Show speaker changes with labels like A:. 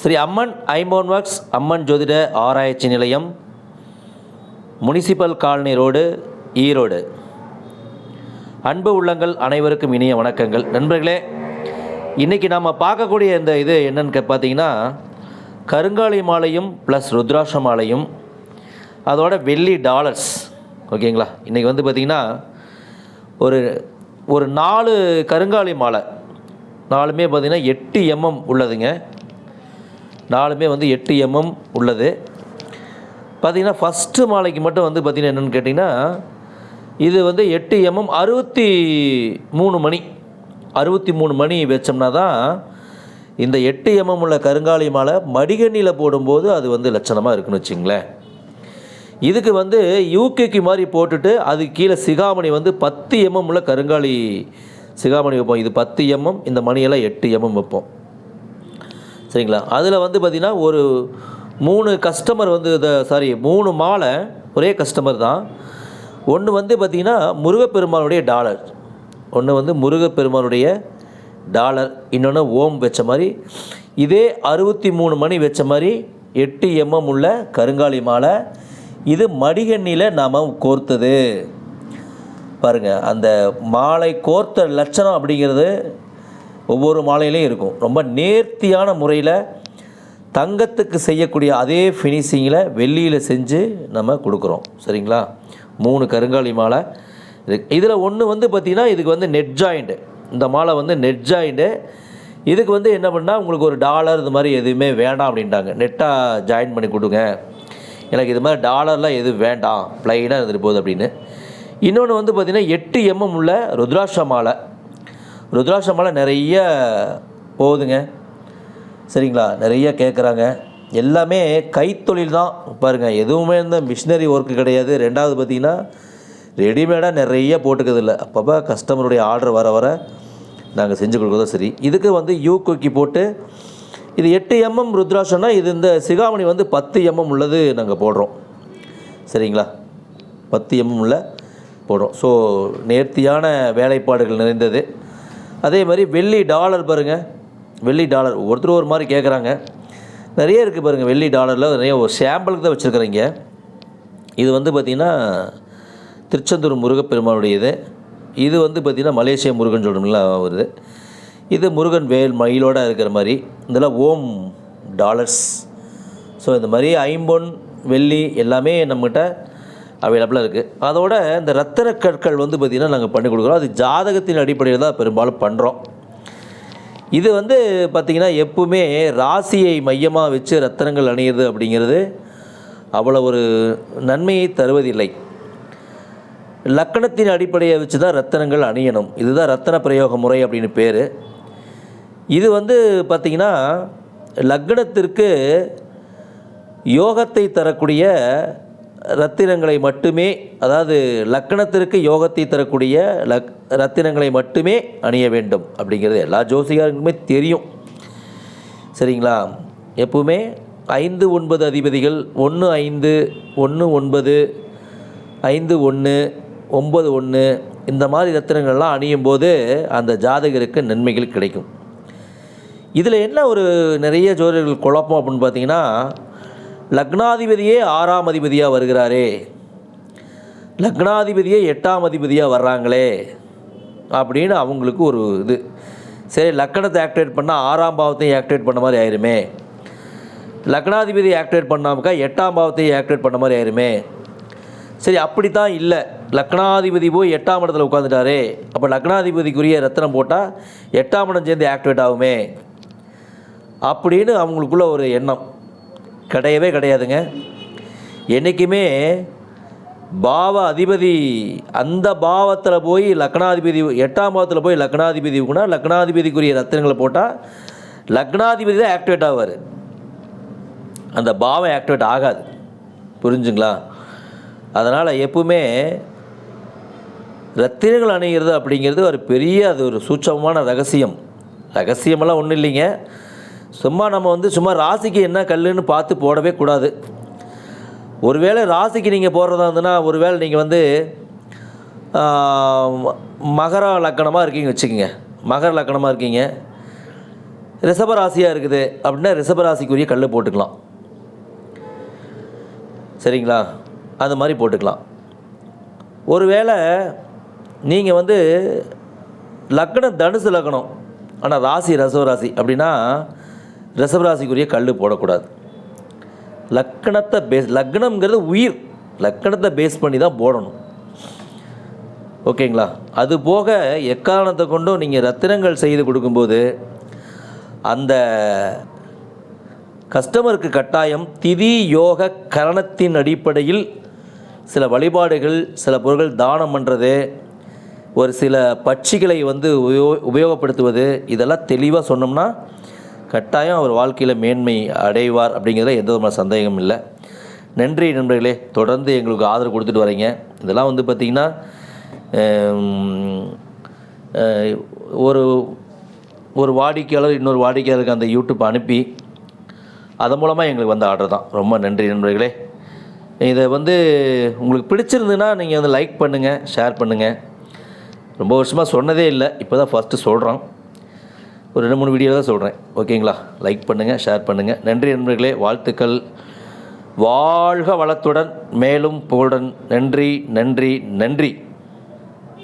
A: ஸ்ரீ அம்மன் ஐம்போன் works அம்மன் ஜோதிட ஆராய்ச்சி நிலையம் முனிசிபல் காலனி ரோடு ஈரோடு அன்பு உள்ளங்கள் அனைவருக்கும் இனிய வணக்கங்கள். நண்பர்களே இன்றைக்கி நாம் பார்க்கக்கூடிய இந்த இது என்னன்னு பார்த்தீங்கன்னா கருங்காலி மாலையும் ப்ளஸ் ருத்ராட்ச மாலையும் அதோட வெள்ளி டாலர்ஸ் ஓகேங்களா? இன்றைக்கி வந்து பார்த்திங்கன்னா ஒரு ஒரு நாலு கருங்காலி மாலை. நாலுமே பார்த்திங்கன்னா எட்டு எம்எம் உள்ளதுங்க. நாலுமே வந்து எட்டு எம்எம் உள்ளது. பார்த்திங்கன்னா ஃபஸ்ட்டு மாலைக்கு மட்டும் வந்து பார்த்திங்கன்னா என்னென்னு கேட்டிங்கன்னா இது வந்து எட்டு எம்எம் அறுபத்தி மூணு மணி அறுபத்தி மூணு மணி வச்சோம்னா தான் இந்த எட்டு எம்எம் உள்ள கருங்காலி மாலை மடிகண்ணியில் போடும்போது அது வந்து லட்சணமாக இருக்குன்னு வச்சுங்களேன். இதுக்கு வந்து யூகேக்கு மாதிரி போட்டுட்டு அதுக்கு கீழே சிகாமணி வந்து பத்து எம்எம் உள்ள கருங்காலி சிகாமணி வைப்போம். இது பத்து எம்எம் இந்த மணியெல்லாம் எட்டு எம்எம் வைப்போம். சரிங்களா? அதில் வந்து பார்த்திங்கன்னா ஒரு மூணு கஸ்டமர் வந்து சாரி மூணு மாலை ஒரே கஸ்டமர் தான். ஒன்று வந்து பார்த்திங்கன்னா முருகப்பெருமானுடைய டாலர் ஒன்று வந்து முருகப்பெருமானுடைய டாலர் இன்னொன்று ஓம் வச்ச மாதிரி. இதே அறுபத்தி மூணு மணி வச்ச மாதிரி எட்டு எம்எம் உள்ள கருங்காலி மாலை. இது மடிகண்ணியில் நாம் கோர்த்தது. பாருங்கள் அந்த மாலை கோர்த்த லட்சணம் அப்படிங்கிறது ஒவ்வொரு மாலையிலையும் இருக்கும். ரொம்ப நேர்த்தியான முறையில் தங்கத்துக்கு செய்யக்கூடிய அதே ஃபினிஷிங்கில் வெள்ளியில் செஞ்சு நம்ம கொடுக்குறோம். சரிங்களா? மூணு கருங்காலி மாலை. இது இதில் ஒன்று வந்து பார்த்திங்கன்னா இதுக்கு வந்து நெட் ஜாயிண்ட்டு இந்த மாலை வந்து நெட் ஜாயிண்ட்டு இதுக்கு வந்து என்ன பண்ணால் உங்களுக்கு ஒரு டாலர் இது மாதிரி எதுவுமே வேண்டாம் அப்படின்ட்டாங்க. நெட்டாக ஜாயின் பண்ணி கொடுங்க. எனக்கு இது மாதிரி டாலர்லாம் எதுவும் வேண்டாம். ப்ளைனாக இருந்துட்டு போகுது அப்படின்னு. இன்னொன்று வந்து பார்த்திங்கன்னா எட்டு எம்எம் உள்ள ருத்ராட்ச மாலை. ருத்ராட்சமெல்லாம் நிறைய போகுதுங்க. சரிங்களா? நிறைய கேட்குறாங்க எல்லாமே கைத்தொழில் தான். பாருங்கள் எதுவுமே இந்த மிஷினரி ஒர்க்கு கிடையாது. ரெண்டாவது பார்த்திங்கன்னா ரெடிமேடாக நிறைய போட்டுக்கிறது இல்லை அப்பப்போ கஸ்டமருடைய ஆர்டர் வர வர நாங்கள் செஞ்சு கொடுக்குறதும் சரி. இதுக்கு வந்து யூ கொக்கி போட்டு இது எட்டு எம்எம் ருத்ராட்சம்னா இது இந்த சிகாமணி வந்து பத்து எம்எம் உள்ளது நாங்கள் போடுறோம். சரிங்களா? பத்து எம்எம் உள்ள போடுறோம். ஸோ நேர்த்தியான வேலைப்பாடுகள் நிறைந்தது. அதே மாதிரி வெள்ளி டாலர் பாருங்கள் வெள்ளி டாலர். ஒருத்தர் ஒரு மாதிரி கேட்குறாங்க நிறைய இருக்குது பாருங்கள் வெள்ளி டாலரில். நிறைய ஒரு சாம்பிளுக்கு தான் வச்சுருக்குறீங்க. இது வந்து பார்த்திங்கன்னா திருச்செந்தூர் முருகப்பெருமானுடைய இது இது வந்து பார்த்திங்கன்னா மலேசிய முருகன் சொல்கிறோம்ல வருது. இது முருகன் வேல் மயிலோட இருக்கிற மாதிரி. இதெல்லாம் ஓம் டாலர்ஸ். ஸோ இந்த மாதிரி ஐம்பொன் வெள்ளி எல்லாமே நம்மகிட்ட அவைலபிளாக இருக்குது அதோட இந்த ரத்தின கற்கள் வந்து பார்த்திங்கன்னா நாங்கள் பண்ணி கொடுக்குறோம். அது ஜாதகத்தின் அடிப்படையில் தான் பெரும்பாலும் பண்ணுறோம் இது வந்து பார்த்திங்கன்னா எப்பவுமே ராசியை மையமாக வச்சு ரத்தனங்கள் அணியிறது அப்படிங்கிறது அவ்வளோ ஒரு நன்மையை தருவதில்லை. லக்கணத்தின் அடிப்படையை வச்சு தான் ரத்தனங்கள் அணியணும். இதுதான் ரத்தன பிரயோக முறை அப்படின்னு பேர். இது வந்து பார்த்திங்கன்னா லக்னத்திற்கு யோகத்தை தரக்கூடிய ரத்தினங்களை மட்டுமே அதாவது லக்கணத்திற்கு யோகத்தை தரக்கூடிய லக் ரத்தினங்களை மட்டுமே அணிய வேண்டும் அப்படிங்கிறது எல்லா ஜோசிகாருக்குமே தெரியும். சரிங்களா? எப்பவுமே ஐந்து ஒன்பது அதிபதிகள் ஒன்று ஐந்து ஒன்று ஒன்பது ஐந்து ஒன்று ஒம்பது ஒன்று இந்த மாதிரி ரத்தினங்கள்லாம் அணியும் போது அந்த ஜாதகருக்கு நன்மைகள் கிடைக்கும். இதில் என்ன ஒரு நிறைய ஜோதிடர்கள் குழப்பம் அப்படின்னு பார்த்தீங்கன்னா லக்னாதிபதியே ஆறாம் அதிபதியாக வருகிறாரே. லக்னாதிபதியே எட்டாம் அதிபதியாக வர்றாங்களே. அப்படின்னு அவங்களுக்கு ஒரு இது. சரி லக்கணத்தை ஆக்டிவேட் பண்ணால் ஆறாம் பாவத்தையும் ஆக்டிவேட் பண்ண மாதிரி ஆயிருமே. லக்னாதிபதி ஆக்டிவேட் பண்ணாமக்கா எட்டாம் பாவத்தையும் ஆக்டிவேட் பண்ண மாதிரி ஆயிருமே. சரி அப்படி தான் இல்லை. லக்னாதிபதி போய் எட்டாம் இடத்துல உட்காந்துட்டாரே அப்போ லக்னாதிபதிக்குரிய ரத்தனம் போட்டால் எட்டாம் இடம் சேர்ந்து ஆக்டிவேட் ஆகுமே. அப்படின்னு அவங்களுக்குள்ள ஒரு எண்ணம். கிடையவே கிடையாதுங்க. என்றைக்குமே பாவ அதிபதி அந்த பாவத்தில் போய் லக்னாதிபதி எட்டாம் பாவத்தில் போய் லக்னாதிபதி கூட லக்னாதிபதிக்குரிய ரத்தினங்களை போட்டால் லக்னாதிபதி தான் ஆக்டிவேட் ஆவார். அந்த பாவம் ஆக்டிவேட் ஆகாது. புரிஞ்சுங்களா? அதனால் எப்பவுமே ரத்தினங்கள் அணிகிறது அப்படிங்கிறது ஒரு பெரிய அது ஒரு சூட்சமமான ரகசியம். ரகசியமெல்லாம் ஒன்றும் இல்லைங்க. சும்மா நம்ம வந்து சும்மா ராசிக்கு என்ன கல்லுன்னு பார்த்து போடவே கூடாது. ஒருவேளை ராசிக்கு நீங்கள் போடுறதா இருந்ததுன்னா ஒருவேளை நீங்கள் வந்து மகர லக்கணமாக இருக்கீங்க வச்சுக்கோங்க. மகர லக்கணமாக இருக்கீங்க. ரிஷபராசியாக இருக்குது அப்படின்னா ரிஷபராசிக்குரிய கல் போட்டுக்கலாம். சரிங்களா? அது மாதிரி போட்டுக்கலாம். ஒருவேளை நீங்கள் வந்து லக்னம் தனுசு லக்னம் ஆனால் ராசி ரசவராசி அப்படின்னா ரிசவராசிக்குரிய கல் போடக்கூடாது. லக்கணத்தை பேஸ் லக்னம்ங்கிறது உயிர். லக்கணத்தை பேஸ் பண்ணி தான் போடணும். ஓகேங்களா? அது போக எக்காரணத்தை கொண்டும் நீங்கள் ரத்தினங்கள் செய்து கொடுக்கும்போது அந்த கஸ்டமருக்கு கட்டாயம் திதி யோக கரணத்தின் அடிப்படையில் சில வழிபாடுகள் சில பொருட்கள் தானம் பண்ணுறது ஒரு சில பட்சிகளை வந்து உபயோ உபயோகப்படுத்துவது இதெல்லாம் தெளிவாக சொன்னோம்னா கட்டாயம் அவர் வாழ்க்கையில் மேன்மை அடைவார் அப்படிங்கிறதுல எந்த விதமான சந்தேகம் இல்லை. நன்றி நண்பர்களே தொடர்ந்து எங்களுக்கு ஆதரவு கொடுத்துட்டு வரீங்க. இதெல்லாம் வந்து பார்த்திங்கன்னா ஒரு ஒரு வாடிக்கையாளர் இன்னொரு வாடிக்கையாளருக்கு அந்த யூடியூப் அனுப்பி அதன் மூலமாக எங்களுக்கு வந்த ஆர்டர் தான். ரொம்ப நன்றி நண்பர்களே. இதை வந்து உங்களுக்கு பிடிச்சிருந்துன்னா நீங்கள் வந்து லைக் பண்ணுங்கள் ஷேர் பண்ணுங்கள் ரொம்ப வருஷமாக சொன்னதே இல்லை இப்போ தான் ஃபஸ்ட்டு சொல்கிறோம் ஒரு ரெண்டு மூணு வீடியோ தான் சொல்கிறேன் ஓகேங்களா? லைக் பண்ணுங்கள் ஷேர் பண்ணுங்கள் நன்றி நண்பர்களே வாழ்த்துக்கள். வாழ்க வளத்துடன் மேலும் புகழுடன். நன்றி நன்றி நன்றி.